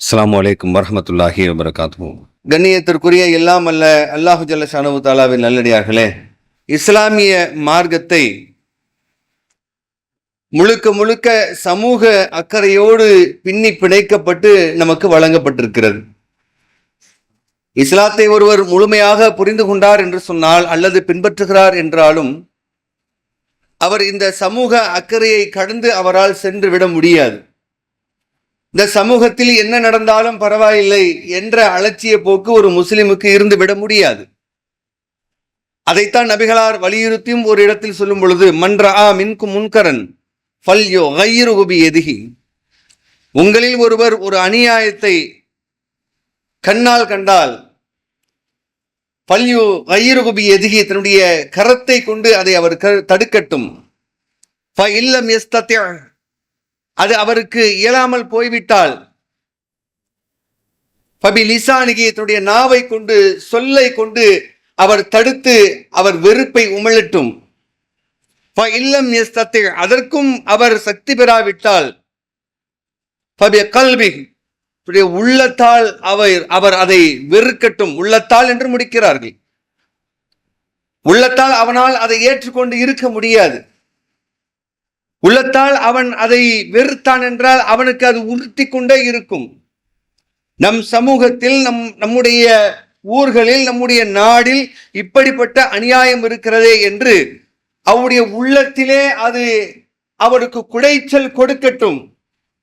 அஸ்லாம் வலைக்கம் வரமத்துல்லாஹி வபரகாத்து கண்ணியத்திற்குரிய எல்லாம் அல்ல அல்லாஹு ஜல்ல ஷானு தாலாவின் நல்லடியார்களே இஸ்லாமிய மார்க்கத்தை முழுக்க முழுக்க சமூக அக்கறையோடு பின்னி பிணைக்கப்பட்டு நமக்கு வழங்கப்பட்டிருக்கிறது. இஸ்லாத்தை ஒருவர் முழுமையாக புரிந்து கொண்டார் என்று சொன்னால் அல்லது பின்பற்றுகிறார் என்றாலும் அவர் இந்த சமூக அக்கறையை கடந்து அவரால் சென்று விட முடியாது. இந்த சமூகத்தில் என்ன நடந்தாலும் பரவாயில்லை என்ற அலட்சிய போக்கு ஒரு முஸ்லிமுக்கு இருந்து விட முடியாது. அதைத்தான் நபிகளார் வலியுறுத்தியும் ஒரு இடத்தில் சொல்லும் பொழுது மன்றா மின்கும் முன்கரன் ஃபல்யோ கையிருகுபி எதிகி உங்களில் ஒருவர் ஒரு அநியாயத்தை கண்ணால் கண்டால் பல்யு கையிருகுபி எதிகி தன்னுடைய கரத்தை கொண்டு அதை அவர் க- தடுக்கட்டும். இல்லம் யஸ்தத்ய அது அவருக்கு இயலாமல் போய்விட்டால். பபி லிசானிகி தன்னுடைய நாவை கொண்டு சொல்லை கொண்டு அவர் தடுத்து அவர் வெறுப்பை உமிழட்டும். ஃப இல்லம் யஸ்தத்தி அதற்கும் அவர் சக்தி பெறாவிட்டால். பபி கல்வி உள்ளத்தால் அவர் அவர் அதை வெறுக்கட்டும். உள்ளத்தால் என்று முடிக்கிறார்கள். உள்ளத்தால் அவனால் அதை ஏற்றுக்கொண்டு இருக்க முடியாது. உள்ளத்தால் அவன் அதை வெறுத்தான் என்றால் அவனுக்கு அது உறுத்தி கொண்டே இருக்கும். நம் சமூகத்தில் நம் நம்முடைய ஊர்களில் நம்முடைய நாடில் இப்படிப்பட்ட அநியாயம் இருக்கிறதே என்று அவருடைய உள்ளத்திலே அது அவருக்கு குடைச்சல் கொடுக்கட்டும்.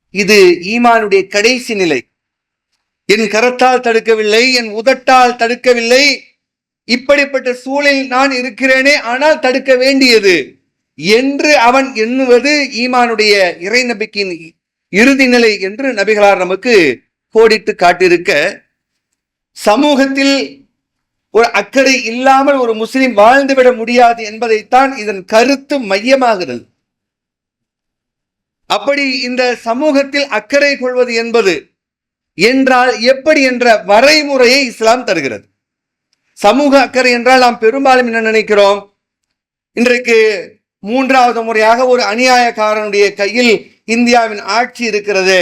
இது ஈமானுடைய கடைசி நிலை. என் கரத்தால் தடுக்கவில்லை என் உதட்டால் தடுக்கவில்லை. இப்படிப்பட்ட சூழலில் நான் இருக்கிறேனே ஆனால் தடுக்க வேண்டியது. என்று அவன் எண்ணுவது ஈமானுடைய இறை நம்பிக்கையின் இறுதி நிலை என்று நபிகளார் நமக்கு கோடிட்டு காட்டியிருக்க சமூகத்தில் ஒரு அக்கறை இல்லாமல் ஒரு முஸ்லிம் வாழ்ந்துவிட முடியாது என்பதைத்தான் இதன் கருத்து மையமாகிறது. அப்படி இந்த சமூகத்தில் அக்கறை கொள்வது என்பது என்றால் எப்படி என்ற வரைமுறையை இஸ்லாம் தருகிறது? சமூக அக்கறை என்றால் நாம் பெரும்பாலும் என்ன நினைக்கிறோம்? இன்றைக்கு மூன்றாவது முறையாக ஒரு அநியாயக்காரனுடைய கையில் இந்தியாவின் ஆட்சி இருக்கிறது.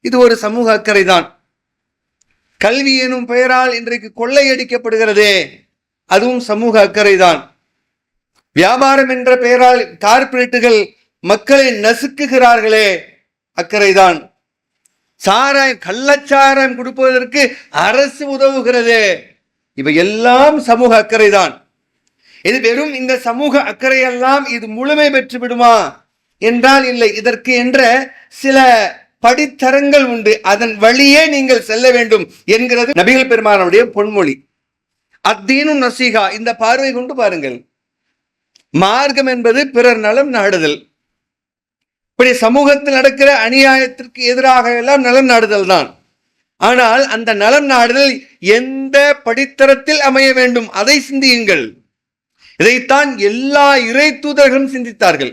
இது ஒரு சமூக அக்கறை தான் கல்வி எனும் பெயரால் இன்றைக்கு கொள்ளையடிக்கப்படுகிறதே. அதுவும் சமூக அக்கறை தான் வியாபாரம் என்ற பெயரால் கார்ப்பரேட்டுகள் மக்களை நசுக்குகிறார்களே அக்கறைதான். சாராயம் கள்ளச்சாராயம் கொடுப்பதற்கு அரசு உதவுகிறது. இவை எல்லாம் சமூக அக்கறைதான். இது வெறும் இந்த சமூக அக்கறையெல்லாம் இது முழுமை பெற்று விடுமா? என்றால் இல்லை. இதற்கு என்ற சில படித்தரங்கள் உண்டு. அதன் வழியே நீங்கள் செல்ல வேண்டும் என்கிறது நபிகள் பெருமானுடைய பொன்மொழி. அத்தீனும் நசீகா. இந்த பார்வை கொண்டு பாருங்கள். மார்க்கம் என்பது பிறர் நலம் நாடுதல். இப்படி சமூகத்தில் நடக்கிற அநியாயத்திற்கு எதிராக எல்லாம் நலம் நாடுதல் தான். ஆனால் அந்த நலம் நாடுதல் எந்த படித்தரத்தில் அமைய வேண்டும்? அதை சிந்தியுங்கள். இதைத்தான் எல்லா இறை தூதர்களும் சிந்தித்தார்கள்.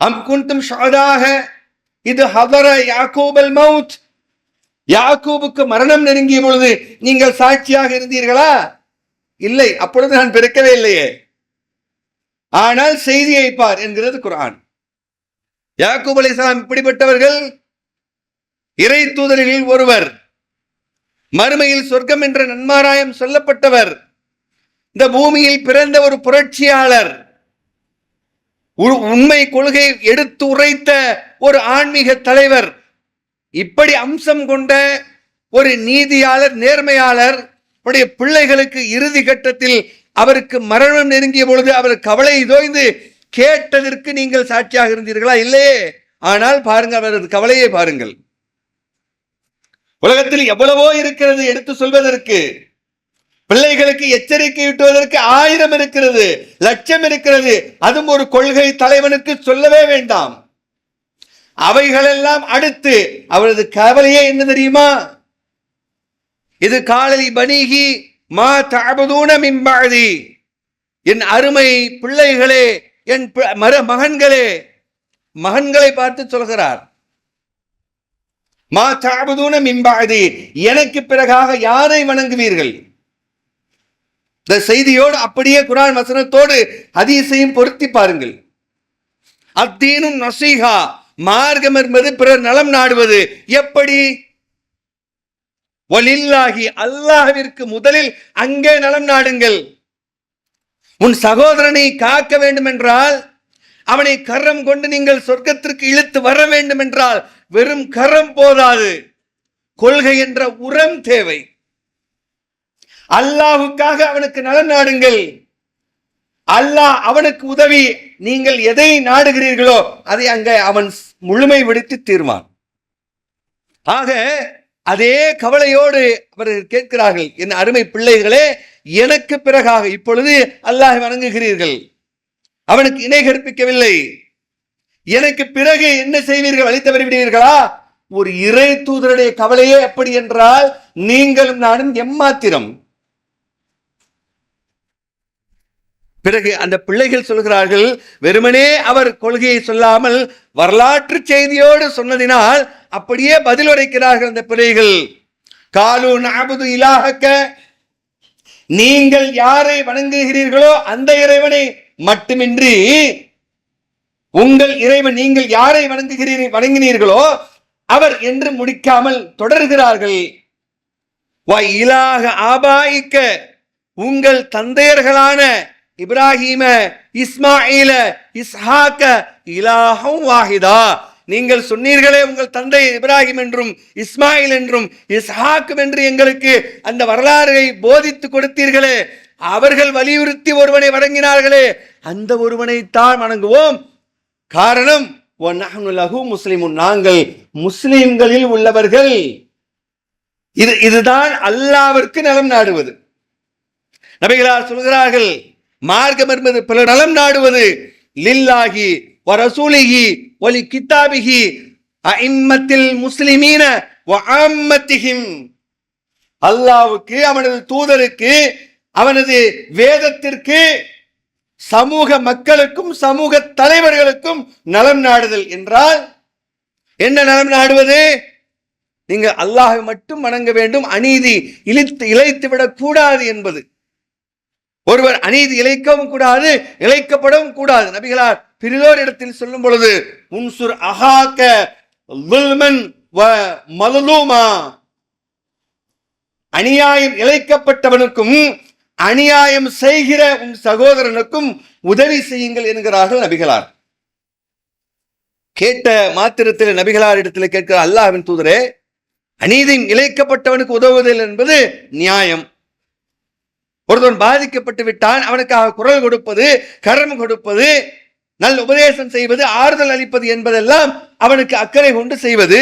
அம் குந்தும் ஷாராக இது ஹவர யாக்கோபல் மவுத். யாக்கோபுக்கு மரணம் நெருங்கிய பொழுது நீங்கள் சாட்சியாக இருந்தீர்களா? இல்லை அப்பொழுது நான் பிறக்கவே இல்லையே. ஆனால் செய்தியை பார் என்கிறது குரான் யாக்கூப் அலைஹிஸ்ஸலாம் இப்படிப்பட்டவர்கள் இறை தூதர்களில் ஒருவர் மறுமையில் சொர்க்கம் என்ற நன்மாராயம் சொல்லப்பட்டவர் இந்த பூமியில் பிறந்த ஒரு புரட்சியாளர் உ- உண்மை கொள்கை எடுத்து உரைத்த ஒரு ஆன்மீக தலைவர் இப்படி அம்சம் கொண்ட ஒரு நீதியாளர் நேர்மையாளர் உடைய பிள்ளைகளுக்கு இறுதி கட்டத்தில் அவருக்கு மரணம் நெருங்கிய பொழுது அவர் கவலை தோய்ந்து கேட்டதற்கு நீங்கள் சாட்சியாக இருந்தீர்களா? இல்லையே ஆனால் பாருங்கள் அவரது கவலையை பாருங்கள். உலகத்தில் எவ்வளவோ இருக்கிறது எடுத்து சொல்வதற்கு பிள்ளைகளுக்கு எச்சரிக்கை விட்டுவதற்கு ஆயிரம் இருக்கிறது லட்சம் இருக்கிறது. அதுவும் ஒரு கொள்கை தலைவனுக்கு சொல்லவே வேண்டாம். அவைகளெல்லாம் அடுத்து அவரது கவலையே என்ன தெரியுமா? இது காலலி பனிகி மா தாபதூன மின்பாதி என் அருமை பிள்ளைகளே என் பி- மர மகன்களே மகன்களை பார்த்து சொல்கிறார். மா தாபதூன மின்பாதி எனக்கு பிறகாக யாரை வணங்குவீர்கள்? இந்த செய்தியோடு அப்படியே குரான் வசனத்தோடு அதிசயம் பொருத்தி பாருங்கள். அத்தீனும் நசீகா மார்க்கம் என்பது பிறர் நலம் நாடுவது எப்படி? ஒலில்லாகி அல்லாஹிற்கு முதலில் அங்கே நலம் நாடுங்கள். உன் சகோதரனை காக்க வேண்டும் என்றால் அவனை கரம் கொண்டு நீங்கள் சொர்க்கத்திற்கு இழுத்து வர வேண்டும் என்றால் வெறும் கரம் போதாது. கொள்கை என்ற உரம் தேவை. அல்லாஹுக்காக அவனுக்கு நலன் நாடுங்கள். அல்லாஹ் அவனுக்கு உதவி. நீங்கள் எதை நாடுகிறீர்களோ அதை அங்கே அவன் முழுமை விடுத்து தீர்வான். ஆக அதே கவலையோடு அவர்கள் கேட்கிறார்கள் என் அருமை பிள்ளைகளே எனக்கு பிறகாக இப்பொழுது அல்லாஹ் வணங்குகிறீர்கள். அவனுக்கு இணை கற்பிக்கவில்லை. எனக்கு பிறகு என்ன செய்வீர்கள்? அழித்து தவறி ஒரு இறை தூதருடைய கவலையே எப்படி என்றால் நீங்களும் நானும் எம்மாத்திரம். பிறகு அந்த பிள்ளைகள் சொல்கிறார்கள் வெறுமனே அவர் கொள்கையை சொல்லாமல் வரலாற்று செய்தியோடு சொன்னதினால் அப்படியே பதில் உரைக்கிறார்கள் அந்த பிள்ளைகள். காலு நாபுது இலாகக்க நீங்கள் யாரை வணங்குகிறீர்களோ அந்த இறைவனை மட்டுமின்றி உங்கள் இறைவன் நீங்கள் யாரை வணங்குகிறீர்கள் வணங்கினீர்களோ அவர் என்று முடிக்காமல் தொடர்கிறார்கள். வ இலாக ஆபாயிக்க உங்கள் தந்தையர்களான இப்ராஹீம இஸ்மாயில இஸ்ஹாக்க இலாஹம் வாஹிதா. நீங்கள் சொன்னீர்களே உங்கள் தந்தை இப்ராஹிம் என்றும் இஸ்மாயில் என்றும் இஸ்ஹாக்கும் என்று எங்களுக்கு அந்த வரலாறை போதித்து கொடுத்தீர்களே. அவர்கள் வலியுறுத்தி ஒருவனை வணங்கினார்களே. அந்த ஒருவனை தான் வணங்குவோம். காரணம் "வநஹ்னு லஹு நாங்கள் முஸ்லிம்களில் உள்ளவர்கள். இது இதுதான் அல்லாவிற்கு நலம் நாடுவது. நபிகளார் சொல்கிறார்கள் மார்க்கம் என்பது பிற நலம் நாடுவது. லில்லாஹி வரசூலிஹி ஒலி கித்தாபிஹி அஇம்மத்தில் முஸ்லிமீன அம்மத்திகிம் அல்லாவுக்கு அவனது தூதருக்கு அவனது வேதத்திற்கு சமூக மக்களுக்கும் சமூக தலைவர்களுக்கும் நலம் நாடுதல் என்றால் என்ன நலம் நாடுவது? நீங்கள் அல்லாஹை மட்டும் வணங்க வேண்டும் அநீதி இழித்து இழைத்து விடக்கூடாது என்பது. ஒருவர் அநீதி இழைக்கவும் கூடாது இழைக்கப்படவும் கூடாது. நபிகளார் பிரிதோர் இடத்தில் சொல்லும் பொழுது முன்சுர் அகாக்க மலலூமா அநியாயம் இழைக்கப்பட்டவனுக்கும் அநியாயம் செய்கிற உன் சகோதரனுக்கும் உதவி செய்யுங்கள் என்கிறார்கள் நபிகளார். கேட்ட மாத்திரத்தில் நபிகளார் இடத்தில் கேட்கிற அல்லாஹின் தூதரே அநீதியும் இழைக்கப்பட்டவனுக்கு உதவுவதில் என்பது நியாயம். ஒருவன் பாதிக்கப்பட்டு விட்டான் அவனுக்காக குரல் கொடுப்பது கரம் கொடுப்பது நல்ல உபதேசம் செய்வது ஆறுதல் அளிப்பது என்பதெல்லாம் அவனுக்கு அக்கறை கொண்டு செய்வது.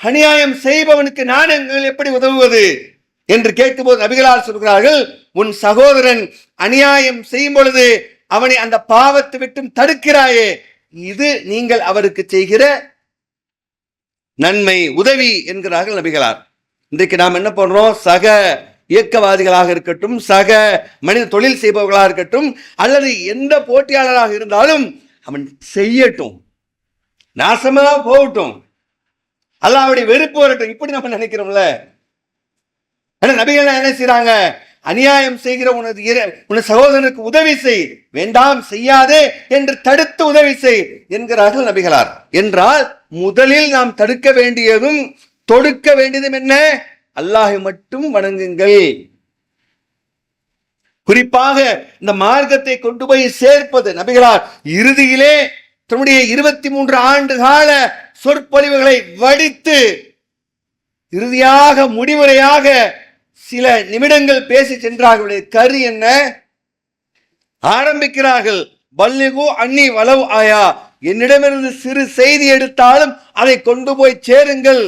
அநியாயம் செய்பவனுக்கு நாணயங்கள் எப்படி உதவுவது? என்று கேட்கும்போது நபிகளால் சொல்கிறார்கள் உன் சகோதரன் அநியாயம் செய்யும் பொழுது அவனை அந்த பாவத்தை விட்டும் தடுக்கிறாயே. இது நீங்கள் அவருக்கு செய்கிற நன்மை உதவி என்கிறார்கள் நபிகளார். இன்றைக்கு நாம் என்ன பண்றோம்? சக இயக்கவாதிகளாக இருக்கட்டும் சக மனித தொழில் செய்பவர்களாக இருக்கட்டும் அல்லது எந்த போட்டியாளராக இருந்தாலும் அவன் செய்யட்டும். நாசமா போகட்டும். அல்லாவுடைய வெறுப்பு வரட்டும். இப்படி நம்ம நினைக்கிறோம்ல. ஆனா நபிகள் என்ன செய்யறாங்க அநியாயம் செய்கிற உனது உன உனது சகோதரனுக்கு உதவி செய். வேண்டாம் செய்யாதே என்று தடுத்து உதவி செய் என்கிறார்கள் நபிகளார். என்றால் முதலில் நாம் தடுக்க வேண்டியதும் தொடுக்க வேண்டியதும் என்ன? அல்லாஹை மட்டும் வணங்குங்கள். குறிப்பாக இந்த மார்க்கத்தை கொண்டு போய் சேர்ப்பது நபிகளார் இறுதியிலே தன்னுடைய இருபத்தி மூன்று ஆண்டு கால சொற்பொழிவுகளை வடித்து இறுதியாக முடிவுரையாக சில நிமிடங்கள் பேசி சென்றார்களுடைய கரு என்ன? ஆரம்பிக்கிறார்கள் பல்லிகு அன்னி வளவு ஆயா. என்னிடமிருந்து சிறு செய்தி எடுத்தாலும் அதை கொண்டு போய் சேருங்கள்.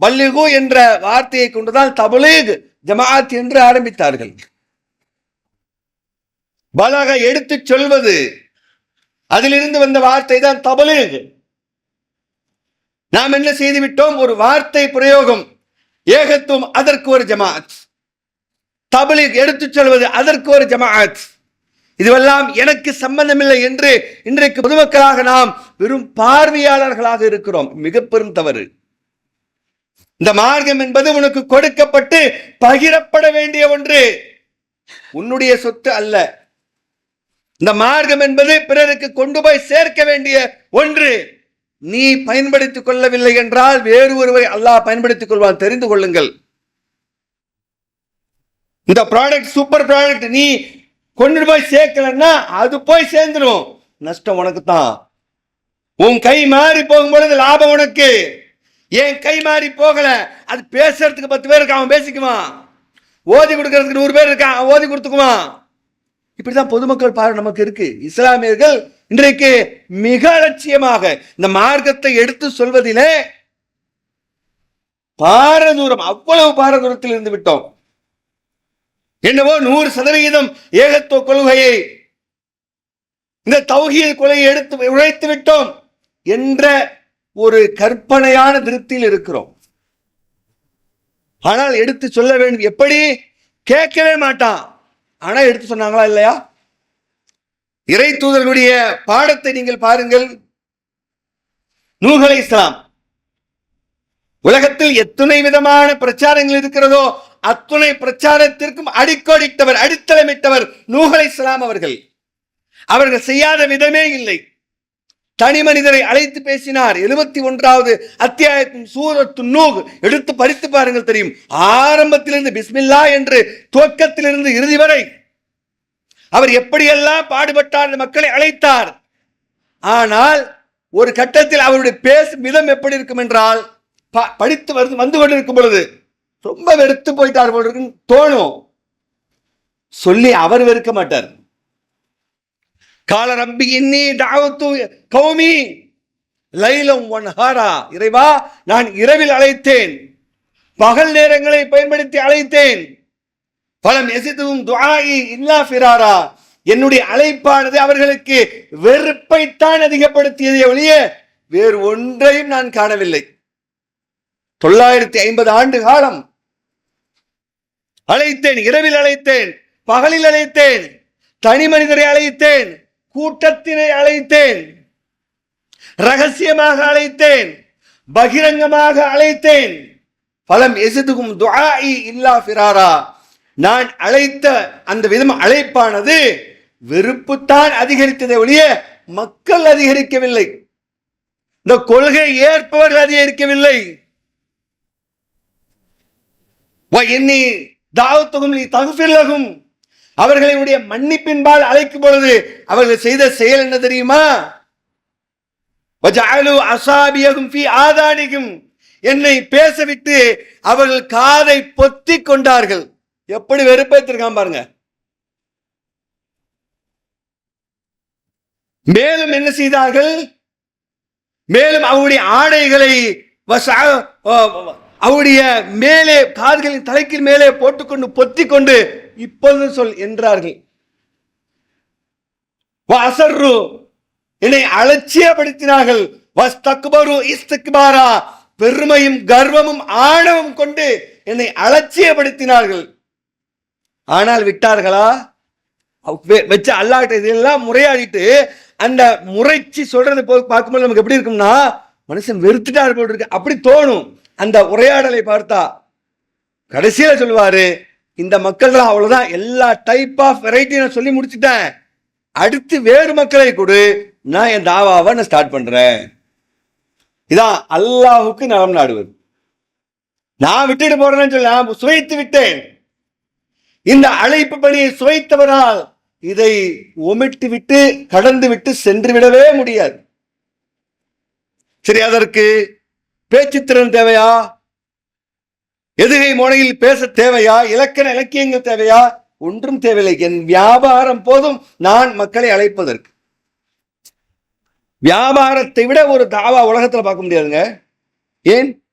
பல்லிகு என்ற வார்த்தையை கொண்டுதான் தபலீக் ஜமாத் என்று ஆரம்பித்தார்கள். பலக எடுத்துச் சொல்வது அதிலிருந்து வந்த வார்த்தை தான் தபலீக். நாம் என்ன செய்து விட்டோம் ஒரு வார்த்தை பிரயோகம். ஏகத்துவம் அதற்கு ஒரு ஜமாத் தபலீக் எடுத்துச் சொல்வது அதற்கு ஒரு ஜமாத் இதுவெல்லாம் எனக்கு சம்பந்தமில்லை என்று இன்றைக்கு பொதுமக்களாக நாம் வெறும் பார்வையாளர்களாக இருக்கிறோம். மிக பெரும் தவறு. இந்த மார்க்கம் என்பது உனக்கு கொடுக்கப்பட்டு பகிரப்பட வேண்டிய ஒன்று. உன்னுடைய சொத்து அல்ல. இந்த மார்க்கம் என்பது பிறருக்கு கொண்டு போய் சேர்க்க வேண்டிய ஒன்று. நீ பயன்படுத்திக் கொள்ளவில்லை என்றால் வேறு ஒருவரை அல்லாஹ் பயன்படுத்திக் கொள்வான். தெரிந்து கொள்ளுங்கள். இந்த ப்ராடக்ட் சூப்பர் ப்ராடக்ட் நீ கொண்டு போய் சேர்க்கலன்னா அது போய் சேர்ந்துடும் நஷ்டம் உனக்கு தான் உன் கை மாறி போகும்பொழுது லாபம் உனக்கு. ஏன் கை மாறி போகல? அது பேசுறதுக்கு பத்து பேர் இருக்கான் அவன் பேசிக்குவான். ஓதி கொடுக்கறதுக்கு நூறு பேர் இருக்கான் அவன் ஓதி கொடுத்துக்குவான். இப்படிதான் பொதுமக்கள் பார்வை நமக்கு இருக்கு. இஸ்லாமியர்கள் இன்றைக்கு மிக அலட்சியமாக இந்த மார்க்கத்தை எடுத்து சொல்வதிலே பாரதூரம் அவ்வளவு பாரதூரத்தில் இருந்து விட்டோம். என்னவோ நூறு சதவிகிதம் ஏகத்துவ கொள்கையை இந்த தௌகிய கொலையை எடுத்து உழைத்து விட்டோம் என்ற ஒரு கற்பனையான திருப்தியில் இருக்கிறோம். ஆனால் எடுத்து சொல்ல வேண்டும் எப்படி? கேட்கவே மாட்டான். ஆனா எடுத்து சொன்னாங்களா இல்லையா? இறை தூதர்களுடைய பாடத்தை நீங்கள் பாருங்கள். நூகலை இஸ்லாம். உலகத்தில் எத்தனை விதமான பிரச்சாரங்கள் இருக்கிறதோ அத்துணை பிரச்சாரத்திற்கும் அடிக்கோடிட்டவர் அடித்தளமிட்டவர் நூகலை இஸ்லாம் அவர்கள். அவர்கள் செய்யாத விதமே இல்லை. தனி மனிதரை அழைத்து பேசினார். எழுபத்தி ஒன்றாவது அத்தியாயத்தின் சூரத்து நூக் எடுத்து படித்து பாருங்கள் தெரியும். ஆரம்பத்திலிருந்து பிஸ்மில்லா என்று துவக்கத்திலிருந்து இறுதி வரை அவர் எப்படியெல்லாம் பாடுபட்டார் மக்களை அழைத்தார். ஆனால் ஒரு கட்டத்தில் அவருடைய பேசும் விதம் எப்படி இருக்கும் என்றால் ப- படித்து வந்து வந்து கொண்டிருக்கும் பொழுது ரொம்ப வெறுத்து போயிட்டார் போல இருக்குன்னு தோணும். சொல்லி அவர் வெறுக்க மாட்டார். கால ரப்பி இன்னி தாவத்து கௌமி. லைலம் ஒன் ஹாரா இறைவா நான் இரவில் அழைத்தேன். பகல் நேரங்களை பயன்படுத்தி அழைத்தேன். பலம் எசிதுவும் துவாயி இல்லா ஃபிராரா. என்னுடைய அழைப்பானது அவர்களுக்கு வெறுப்பைத்தான் அதிகப்படுத்தியதை ஒழிய வேறு ஒன்றையும் நான் காணவில்லை. தொள்ளாயிரத்தி ஐம்பது ஆண்டு காலம் அழைத்தேன் இரவில் அழைத்தேன் பகலில் அழைத்தேன் தனி மனிதரை அழைத்தேன் கூட்டத்தினை அழைத்தேன் ரகசியமாக அழைத்தேன் பகிரங்கமாக அழைத்தேன். பலம் எசுதுகும் துஆஇ இல்லா ஃபிராரா. நான் அழைத்த அந்த விதம் அழைப்பானது வெறுப்புத்தான் அதிகரித்ததை ஒழிய மக்கள் அதிகரிக்கவில்லை. இந்த கொள்கை ஏற்பவர்கள் அதிகரிக்கவில்லை. என்னை தாவத்துகும் நீ தகுப்பில்லகும் அவர்களுடைய மன்னிப்பின்பால் அழைக்கும் பொழுது அவர்கள் செய்த செயல் என்ன தெரியுமா? என்னை பேசவிட்டு அவர்கள் காதை பொத்தி கொண்டார்கள். எப்படி வெறுப்பேற்றிருக்கான் பாருங்க. மேலும் என்ன செய்தார்கள்? மேலும் அவருடைய ஆடைகளை அவருடைய மேலே காதுகளின் தலைக்கு மேலே போட்டுக்கொண்டு பொத்திக்கொண்டு இப்போது சொல் என்றார்கள். வாசர்ரு என்னை அலட்சியப்படுத்தினார்கள். வஸ்தக்பரு இஸ்திக்பாரா பெருமையும் கர்வமும் ஆணவம் கொண்டு என்னை அலட்சியப்படுத்தினார்கள். ஆனால் விட்டார்களா? வச்சு அல்லாட்ட இதெல்லாம் முறையாடிட்டு அந்த முறைச்சி சொல்றது போ பார்க்கும்போது நமக்கு எப்படி இருக்கும்னா மனுஷன் வெறுத்துட்டார் போட்டு இருக்கு. அப்படி தோணும். அந்த உரையாடலை பார்த்தா. கடைசியில் சொல்லுவாரு இந்த மக்கள்லாம் அவ்வளவுதான். எல்லா டைப் ஆஃப் வெரைட்டி நான் சொல்லி முடிச்சிட்டேன். அடுத்து வேறு மக்களை கொடு. நான் என் தாவாவை நான் ஸ்டார்ட் பண்றேன். இதான் அல்லாஹுக்கு நலம் நாடுவது. நான் விட்டுட்டு போறேன்னு சொல்லி நான் சுவைத்து விட்டேன். இந்த அழைப்பு பணியை சுவைத்தவரால் இதை ஒமிட்டு விட்டு கடந்து விட்டு சென்று விடவே முடியாது. சரி அதற்கு பேச்சுத்திறன் தேவையா? எதுகை மொழியில் பேச தேவையா? இலக்கண இலக்கியங்கள் தேவையா? ஒன்றும் தேவையில்லை. என் வியாபாரம் போதும். நான் மக்களை அழைப்பதற்கு. வியாபாரத்தை விட ஒரு தாவா உலகத்துல பார்க்க முடியாதுங்க. ஏன்?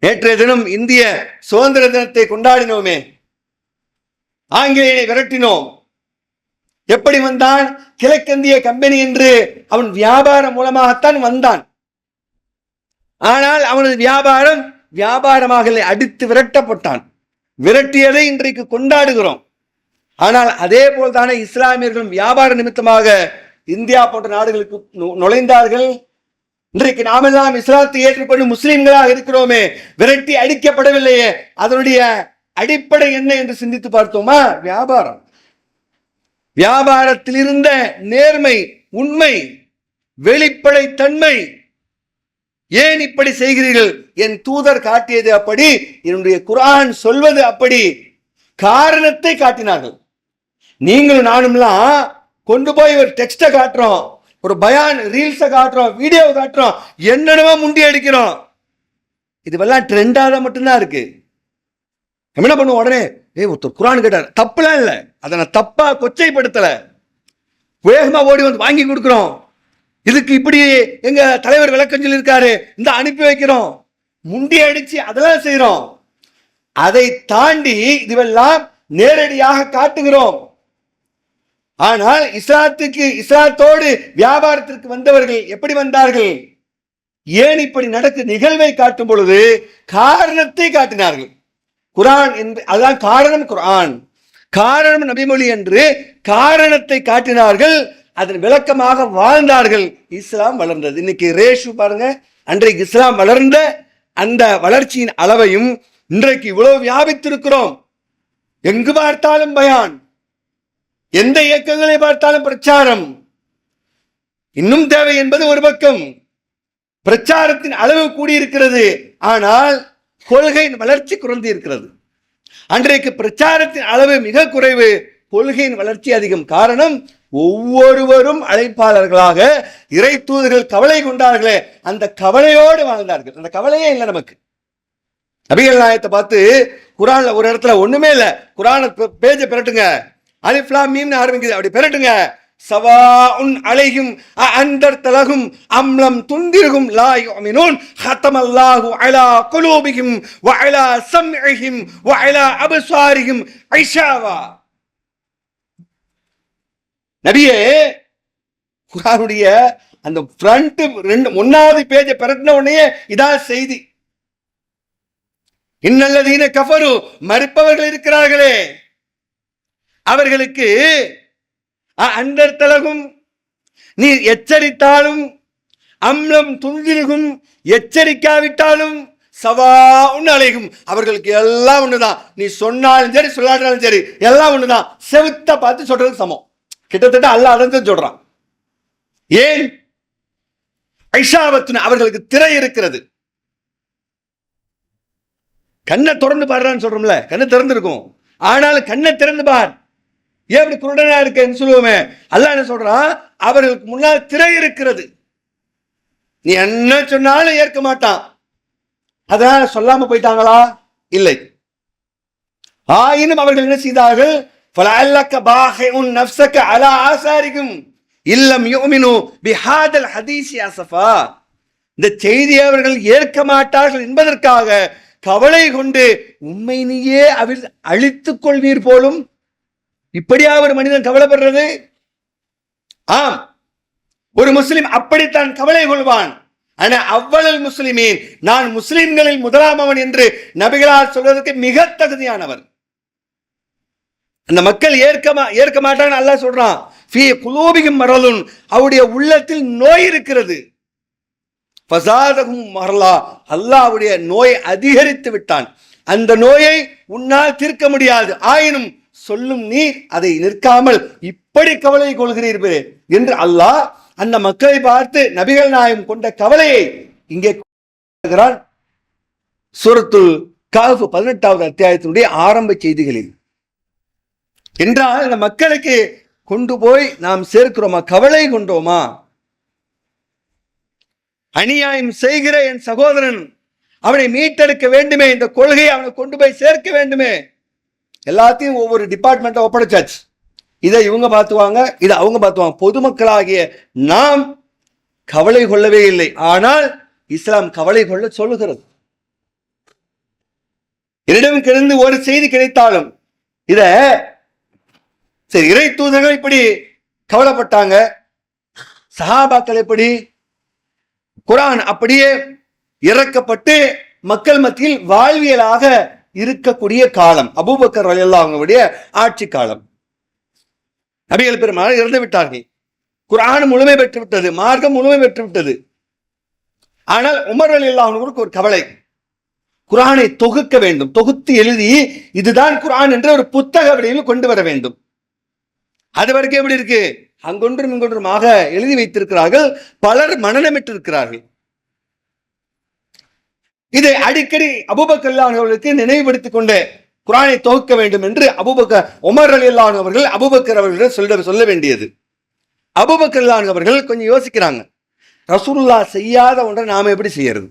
நேற்றைய தினம் இந்திய சுதந்திர தினத்தை கொண்டாடினோமே. ஆங்கிலேயனை விரட்டினோம். எப்படி வந்தான்? கிழக்கிந்திய கம்பெனி என்று அவன் வியாபாரம் மூலமாகத்தான் வந்தான். ஆனால் அவனது வியாபாரம் வியாபாரமாக அடித்து விரட்டப்பட்டான். விரட்டியதை இன்றைக்கு கொண்டாடுகிறோம். ஆனால் அதே போல்தானே இஸ்லாமியர்களும் வியாபார நிமித்தமாக இந்தியா போன்ற நாடுகளுக்கு நு- நுழைந்தார்கள். இன்றைக்கு நாமெல்லாம் இஸ்லாத்தை ஏற்றுக்கொண்டு முஸ்லிம்களாக இருக்கிறோமே. விரட்டி அடிக்கப்படவில்லையே. அதனுடைய அடிப்படை என்ன என்று சிந்தித்து பார்த்தோமா? வியாபாரம். வியாபாரத்தில் இருந்த நேர்மை உண்மை வெளிப்படை தன்மை ஏன் இப்படி செய்கிறீர்கள்? என் தூதர் காட்டியது அப்படி என்னுடைய குரான் சொல்வது அப்படி. காரணத்தை காட்டினார்கள். நீங்களும் நானும்லாம் கொண்டு போய் ஒரு டெக்ஸ்டை காட்டுறோம் ஒரு பயான் ரீல்ஸை காட்டுறோம் வீடியோவை காட்டுறோம் என்னென்னவோ முண்டி அடிக்கிறோம். இதுவெல்லாம் ட்ரெண்டாக மட்டும்தான் இருக்கு. என்ன பண்ணுவோம் உடனே ஏய் ஒருத்தர் குரான் கேட்டார். தப்புலாம் இல்லை. அதை நான் தப்பாக கொச்சைப்படுத்தலை. வேகமாக ஓடி வந்து வாங்கி கொடுக்குறோம். இதுக்கு இப்படி எங்க தலைவர் விளக்கம் சொல்லியிருக்காரு. இந்த அனுப்பி வைக்கிறோம். முண்டி அடிச்சு அதெல்லாம் செய்யறோம் அதை தாண்டி இதுவெல்லாம் நேரடியாக காட்டுகிறோம். ஆனால் இஸ்லாத்துக்கு இஸ்லாத்தோடு வியாபாரத்திற்கு வந்தவர்கள் எப்படி வந்தார்கள்? ஏன் இப்படி நடக்கு நிகழ்வை காட்டும் பொழுது காரணத்தை காட்டினார்கள். குரான் என்று அதுதான் காரணம் குரான். காரணம் நபிமொழி என்று காரணத்தை காட்டினார்கள். அதன் விளக்கமாக வாழ்ந்தார்கள். இஸ்லாம் வளர்ந்தது. இன்னைக்கு ரேஷு பாருங்க. அன்றைக்கு இஸ்லாம் வளர்ந்த அந்த வளர்ச்சியின் அளவையும் இன்றைக்கு இவ்வளவு வியாபித்திருக்கிறோம். எங்கு பார்த்தாலும் பயான். எந்த இயக்கங்களை பார்த்தாலும் பிரச்சாரம். இன்னும் தேவை என்பது ஒரு பக்கம். பிரச்சாரத்தின் அளவு கூடியிருக்கிறது. ஆனால் கொள்கையின் வளர்ச்சி குறைந்து இருக்கிறது அன்றைக்கு பிரச்சாரத்தின் அளவு மிக குறைவு. கொள்கையின் வளர்ச்சி அதிகம். காரணம் ஒவ்வொருவரும் அழைப்பாளர்களாக இறை தூதர்கள் கவலை கொண்டார்களே அந்த கவலையோடு வாழ்ந்தார்கள். அந்த கவலையே இல்லை நமக்கு. நபிகள் நாயத்தை பார்த்து குரான்ல ஒரு இடத்துல ஒண்ணுமே இல்ல. குரான பேஜை பெறட்டுங்க அலிஃப்லா மீம்னு ஆரம்பிக்குது. அப்படி பிரட்டுங்க. சவாஉன் அலையும் அந்தர் தலகும் அம்லம் துந்திருகும் லாய் அமினோன் ஹத்தம் ஹத்தமல்லாஹு அலா குலூபிகும் வயலா சம் சம்இஹிம் வ அலா ஐஷாவா. நபியே குரானுடைய அந்த ஃப்ரண்ட் ரெண்டு ஒன்னாவது பேஜை பிறட்டின உடனே இதான் செய்தி. இன்னல்லதீன கஃபரு மறுப்பவர்கள் இருக்கிறார்களே. அவர்களுக்கு அண்டர்தலகும் நீ எச்சரித்தாலும் அம்லம் துஞ்சிருகும் எச்சரிக்காவிட்டாலும் சவா ஒன்று அழைகும் அவர்களுக்கு எல்லாம் ஒண்ணுதான். நீ சொன்னாலும் சரி சொல்லாட்டாலும் சரி எல்லாம் ஒண்ணுதான். செவுத்த பார்த்து சொல்றது சமம். கிட்டத்தட்ட அல்ல அடைஞ்சு சொல்றான். ஏன்? ஐஷாவத்தின் அவர்களுக்கு திரை இருக்கிறது. கண்ணை திறந்து பாடுறான்னு சொல்றோம்ல கண்ணை திறந்திருக்கும். ஆனாலும் கண்ணை திறந்து பார். ஏன் இப்படி குருடனா இருக்கேன்னு சொல்லுவோமே? அல்லாஹ் என்ன சொல்றான்? அவர்களுக்கு முன்னால் திரை இருக்கிறது. நீ என்ன சொன்னாலும் ஏற்க மாட்டான். அதனால சொல்லாம போயிட்டாங்களா? இல்லை. ஆயினும் அவர்கள் என்ன செய்தார்கள்? فَلَعَلَّكَ بَاخِعٌ نَفْسَكَ عَلَى آثَارِهِمْ إِن لَّمْ يُؤْمِنُوا بِهَذَا الْحَدِيثِ أَسَفًا இந்த செய்தியை அவர்கள் ஏற்க மாட்டார்கள் என்பதற்காக கவலை கொண்டு உண்மை நீயே அவர் அழித்துக் கொள்வீர் போலும் இப்படியா ஒரு மனிதன் கவலைப்படுறது ஆம் ஒரு முஸ்லிம் அப்படித்தான் கவலை கொள்வான் ஆனா அவ்வளவு முஸ்லிமீன் நான் முஸ்லிம்களில் முதலாமவன் என்று நபிகளால் சொல்வதற்கு மிக தகுதியானவர் அந்த மக்கள் ஏற்கமா ஏற்க மாட்டான்னு அல்லாஹ் சொல்றான். ஃபீ குலூபிகும் மரலுன். அவருடைய உள்ளத்தில் நோய் இருக்கிறது. ஃபசாதகும் மரலா. அல்லாஹ்வுடைய நோய் அதிகரித்து விட்டான். அந்த நோயை உன்னால் தீர்க்க முடியாது. ஆயினும் சொல்லும் நீர் அதை நிற்காமல் இப்படி கவலை கொள்கிறீர்கள் என்று அல்லாஹ் அந்த மக்களை பார்த்து நபிகள் நாயம் கொண்ட கவலையை இங்கே கொள்கிறான் சூரத்துல் காஃபு பதினெட்டாவது அத்தியாயத்தினுடைய ஆரம்ப செய்திகளில். என்றால் இந்த மக்களுக்கு கொண்டு போய் நாம் சேர்க்கிறோமா? கவலை கொண்டோமா? அநியாயம் செய்கிற என் சகோதரன் அவனை மீட்டெடுக்க வேண்டுமே இந்த கொள்கையை அவனை கொண்டு போய் சேர்க்க வேண்டுமே. எல்லாத்தையும் ஒவ்வொரு டிபார்ட்மெண்ட்டை ஒப்படைச்சாச்சு. இதை இவங்க பார்த்துவாங்க இதை அவங்க பார்த்துவாங்க. பொதுமக்களாகிய நாம் கவலை கொள்ளவே இல்லை. ஆனால் இஸ்லாம் கவலை கொள்ள சொல்லுகிறது. என்னிடம் கிடந்து ஒரு செய்தி கிடைத்தாலும் இதை சரி இறை தூதர்கள் இப்படி கவலைப்பட்டாங்க. சஹாபாக்கள் எப்படி? குரான் அப்படியே இறக்கப்பட்டு மக்கள் மத்தியில் வாழ்வியலாக இருக்கக்கூடிய காலம். அபூபக்கர் ரலியல்லாஹு அவங்களுடைய ஆட்சி காலம். நபிகள் பெருமாள் இறந்து விட்டார்கள். குரான் முழுமை பெற்று விட்டது மார்க்கம் முழுமை பெற்று விட்டது ஆனால் உமர் ரலியல்லாஹுக்கு ஒரு கவலை. குரானை தொகுக்க வேண்டும். தொகுத்து எழுதி இதுதான் குரான் என்ற ஒரு புத்தக வடிவில் கொண்டு வர வேண்டும். அது வரைக்கும் எப்படி இருக்கு? அங்கொன்றும் இங்கொன்றுமாக எழுதி வைத்திருக்கிறார்கள். பலர் மனநமிட்டு இருக்கிறார்கள் இதை அடிக்கடி அபுபக்கல்லான் அவர்களுக்கு நினைவுபடுத்திக் கொண்டு குரானை தொகுக்க வேண்டும் என்று அபுபக்க உமர் அலி அவர்கள் அபுபக்கர் அவர்களிடம் சொல்ல சொல்ல வேண்டியது. அபுபக்கர் அல்லாஹ் அவர்கள் கொஞ்சம் யோசிக்கிறாங்க. ரசூல்லா செய்யாத ஒன்றை நாம எப்படி செய்யறது?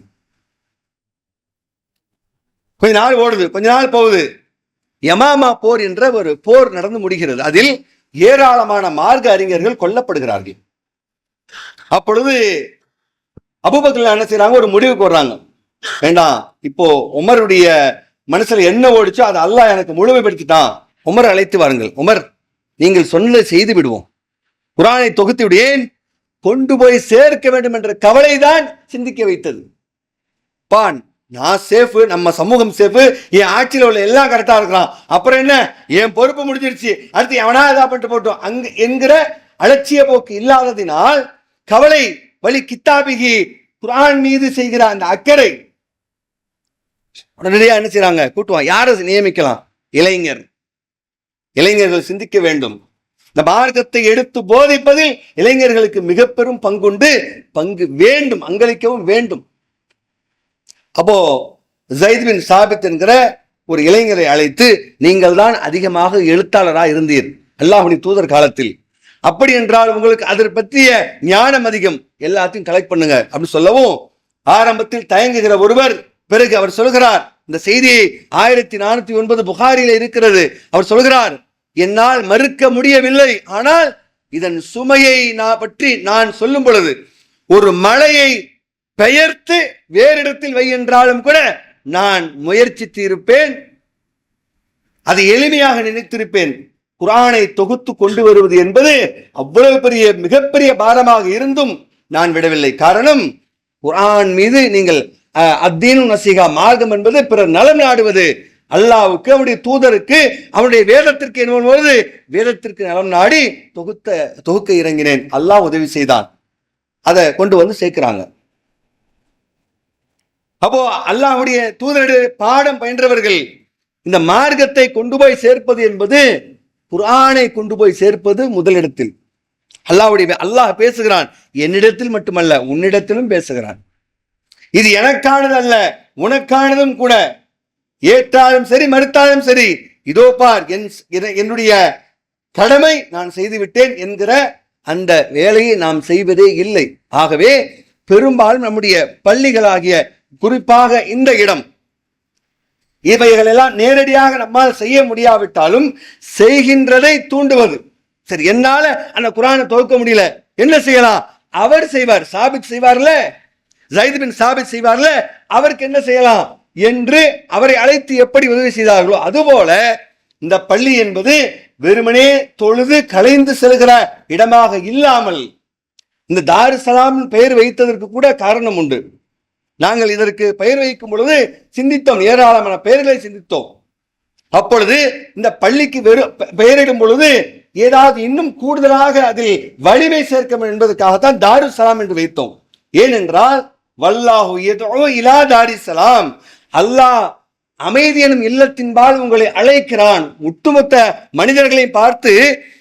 கொஞ்ச நாள் ஓடுது கொஞ்ச நாள் போகுது. யமாமா போர் என்ற ஒரு போர் நடந்து முடிகிறது. அதில் ஏராளமான மார்க்க அறிஞர்கள் கொல்லப்படுகிறார்கள். அப்பொழுது அபுபக்கர் என்ன செய்யறாங்க ஒரு முடிவுக்கு வர்றாங்க. வேண்டாம் இப்போ உமருடைய மனசுல என்ன ஓடிச்சோ அதை அல்லாஹ் எனக்கு முழுமைப்படுத்திட்டான். உமர் அழைத்து வாருங்கள். உமர் நீங்கள் சொன்னதை செய்து விடுவோம். குரானை தொகுத்து விடேன் கொண்டு போய் சேர்க்க வேண்டும் என்ற கவலைதான் சிந்திக்க வைத்தது. பான் நான் சேஃபு நம்ம சமூகம் சேஃபு என் ஆட்சியில் உள்ள எல்லாம் கரெக்டா இருக்கிறான். அப்புறம் என்ன? என் பொறுப்பு முடிஞ்சிருச்சு. அடுத்து எவனா இதாக பண்ணிட்டு போட்டோம் அங்கு என்கிற அலட்சிய போக்கு இல்லாததினால் கவலை வழி கித்தாபிகி குரான் மீது செய்கிற அந்த அக்கறை உடனடியா என்ன செய்றாங்க? கூட்டுவான் யாரை நியமிக்கலாம்? இளைஞர். இளைஞர்கள் சிந்திக்க வேண்டும். இந்த மார்க்கத்தை எடுத்து போதிப்பதில் இளைஞர்களுக்கு மிக பெரும் பங்குண்டு பங்கு வேண்டும் அங்களிக்கவும் வேண்டும். அப்போ ஜைத் பின் சாபித் என்கிற ஒரு இளைஞரை அழைத்து நீங்கள் தான் அதிகமாக எழுத்தாளராக இருந்தீர். அல்லாஹுனி தூதர் காலத்தில். அப்படி என்றால் உங்களுக்கு அதை பற்றிய ஞானம் அதிகம். எல்லாத்தையும் கலெக்ட் பண்ணுங்க. அப்படின்னு சொல்லவும் ஆரம்பத்தில் தயங்குகிற ஒருவர் பிறகு அவர் சொல்கிறார் இந்த செய்தியை ஆயிரத்தி நானூத்தி ஒன்பது புகாரில இருக்கிறது. அவர் சொல்கிறார் என்னால் மறுக்க முடியவில்லை. ஆனால் இதன் சுமையை நான் பற்றி நான் சொல்லும் பொழுது ஒரு மலையை பெயர்த்து வேறு இடத்தில் வை என்றாலும் கூட நான் முயற்சித்து இருப்பேன் அதை எளிமையாக நினைத்திருப்பேன். குரானை தொகுத்து கொண்டு வருவது என்பது அவ்வளவு பெரிய மிகப்பெரிய பாரமாக இருந்தும் நான் விடவில்லை. காரணம் குரான் மீது நீங்கள் அத்தீனு நசிகா மார்க்கம் என்பது பிறர் நலம் நாடுவது. அல்லாவுக்கு அவருடைய தூதருக்கு அவருடைய வேதத்திற்கு என்பது வேதத்திற்கு நலம் நாடி தொகுத்த தொகுக்க இறங்கினேன். அல்லாஹ் உதவி செய்தான். அதை கொண்டு வந்து சேர்க்கிறாங்க. அப்போ அல்லாஹுடைய தூதருடைய பாடம் பயின்றவர்கள் இந்த மார்க்கத்தை கொண்டு போய் சேர்ப்பது என்பது குரானை கொண்டு போய் சேர்ப்பது முதலிடத்தில். அல்லாஹுடைய அல்லாஹ் பேசுகிறான். என்னிடத்தில் மட்டுமல்ல உன்னிடத்திலும் பேசுகிறான். இது எனக்கானது அல்ல உனக்கானதும் கூட. ஏற்றாலும் சரி மறுத்தாலும் சரி. இதோ பார் என் என்னுடைய கடமை நான் செய்துவிட்டேன் என்கிற அந்த வேலையை நாம் செய்வதே இல்லை. ஆகவே பெரும்பாலும் நம்முடைய பள்ளிகளாகிய குறிப்பாக இந்த இடம். இவைகள் எல்லாம் நேரடியாக நம்மால் செய்ய முடியாவிட்டாலும் செய்கின்றதை தூண்டுவது. சரி என்னால அந்த குரானை துவக்க முடியல. என்ன செய்யலாம்? அவர் செய்வார். சாபித் செய்வார்ல? ஜைத் பின் சாபித் செய்வார்ல? அவருக்கு என்ன செய்யலாம்? என்று அவரை அழைத்து எப்படி உதவி செய்தார்களோ அதுபோல இந்த பள்ளி என்பது வெறுமனே தொழுது கலைந்து செல்கிற இடமாக இல்லாமல் இந்த தாரு சலாம் பெயர் வைத்ததற்கு கூட காரணம் உண்டு. நாங்கள் இதற்கு பெயர் வைக்கும் பொழுது சிந்தித்தோம் ஏராளமான பெயர்களை சிந்தித்தோம். அப்பொழுது இந்த பள்ளிக்கு வெறு பெயரிடும் பொழுது ஏதாவது இன்னும் கூடுதலாக அதில் வலிமை சேர்க்க என்பதற்காகத்தான் தாரு சலாம் என்று வைத்தோம். ஏனென்றால் வல்லாஹு எதோ இலா தாரி சலாம் அல்லாஹ் அமைதி எனும் இல்லத்தின்பால் உங்களை அழைக்கிறான். ஒட்டுமொத்த மனிதர்களை பார்த்து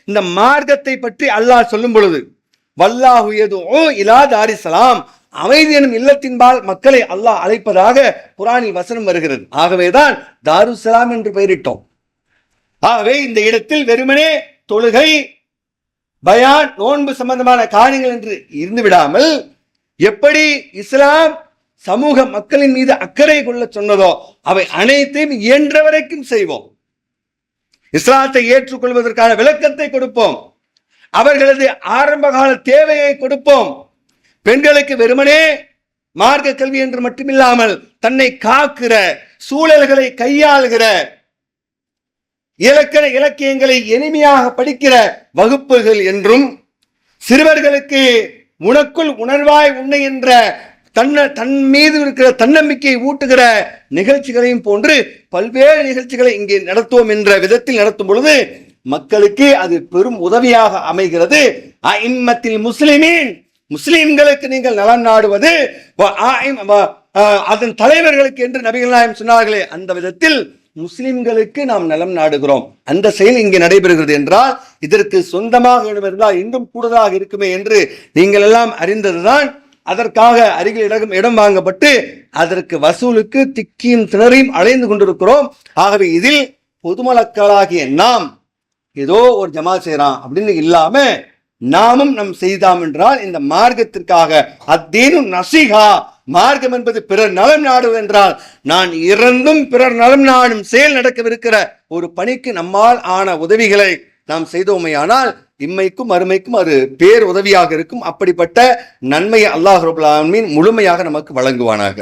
இந்த மார்க்கத்தை பற்றி அல்லாஹ் சொல்லும் பொழுது வல்லாஹு ஏதோ இலா தாரி சலாம் அமைதி எனும் இல்லத்தின்பால் மக்களை அல்லாஹ் அழைப்பதாக குரானில் வசனம் வருகிறது. ஆகவேதான் தாருசலாம் என்று பெயரிட்டோம். ஆகவே இந்த இடத்தில் வெறுமனே தொழுகை பயான் நோன்பு சம்பந்தமான காரியங்கள் என்று இருந்து விடாமல் எப்படி இஸ்லாம் சமூக மக்களின் மீது அக்கறை கொள்ள சொன்னதோ அவை அனைத்தையும் இயன்ற வரைக்கும் செய்வோம். இஸ்லாத்தை ஏற்றுக்கொள்வதற்கான விளக்கத்தை கொடுப்போம். அவர்களது ஆரம்பகால தேவையை கொடுப்போம். பெண்களுக்கு வெறுமனே மார்க்க கல்வி என்று மட்டுமில்லாமல் தன்னை காக்கிற சூழல்களை கையாளுகிற இலக்கண இலக்கியங்களை எளிமையாக படிக்கிற வகுப்புகள் என்றும் சிறுவர்களுக்கு உனக்குள் உணர்வாய் உன்னை என்ற தன்ன தன் மீது இருக்கிற தன்னம்பிக்கையை ஊட்டுகிற நிகழ்ச்சிகளையும் போன்று பல்வேறு நிகழ்ச்சிகளை இங்கே நடத்துவோம் என்ற விதத்தில் நடத்தும் பொழுது மக்களுக்கு அது பெரும் உதவியாக அமைகிறது. அஇம்மத்தில் முஸ்லிமீன் முஸ்லீம்களுக்கு நீங்கள் நலன் நாடுவது அதன் தலைவர்களுக்கு என்று நபிகள் நாயம் சொன்னார்களே அந்த விதத்தில் முஸ்லிம்களுக்கு நாம் நலம் நாடுகிறோம். அந்த செயல் இங்கே நடைபெறுகிறது என்றால் இதற்கு சொந்தமாக இருந்தால் இன்னும் கூடுதலாக இருக்குமே என்று நீங்கள் எல்லாம் அறிந்ததுதான் அதற்காக அருகில் இடம் இடம் வாங்கப்பட்டு அதற்கு வசூலுக்கு திக்கியும் திணறையும் அலைந்து கொண்டிருக்கிறோம். ஆகவே இதில் பொதுமக்களாகிய நாம் ஏதோ ஒரு ஜமா செய்யறான் அப்படின்னு இல்லாம நாமும் நம் செய்தாம் என்றால் இந்த மார்க்கத்திற்காக அத்தீனும் நசிகா. மார்க்கம் என்பது பிறர் நலம் நாடும் என்றால் நான் இறந்தும் பிறர் நலம் நாடும் செயல் நடக்கவிருக்கிற ஒரு பணிக்கு நம்மால் ஆன உதவிகளை நாம் செய்தோமையானால் இம்மைக்கும் அருமைக்கும் அது பேர் உதவியாக இருக்கும். அப்படிப்பட்ட நன்மையை அல்லாஹ் ரபுல்லாமின் முழுமையாக நமக்கு வழங்குவானாக.